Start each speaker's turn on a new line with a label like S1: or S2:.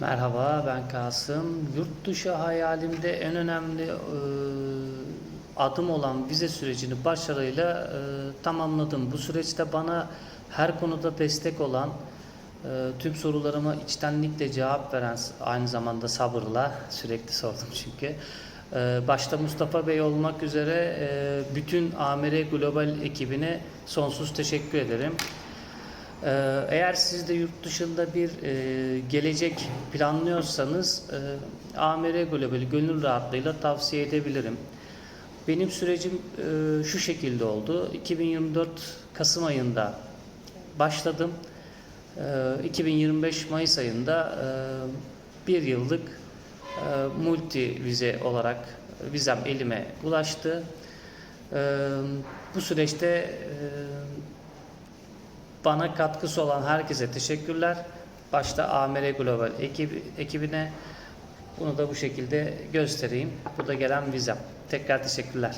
S1: Merhaba ben Kasım. Yurt dışı hayalimde en önemli e, adım olan vize sürecini başarıyla e, tamamladım. Bu süreçte bana her konuda destek olan, e, tüm sorularıma içtenlikle cevap veren, aynı zamanda sabırla sürekli sordum çünkü. E, başta Mustafa Bey olmak üzere e, bütün AMR Global ekibine sonsuz teşekkür ederim. Ee, Eğer siz de yurt dışında bir e, gelecek planlıyorsanız e, AMR Global'i gönül rahatlığıyla tavsiye edebilirim. Benim sürecim e, şu şekilde oldu. 2024 Kasım ayında başladım. E, 2025 Mayıs ayında e, bir yıllık e, multi vize olarak vizem elime ulaştı. E, bu süreçte e, bana katkısı olan herkese teşekkürler. Başta AMR Global ekibi, ekibine bunu da bu şekilde göstereyim. Bu da gelen vizem. Tekrar teşekkürler.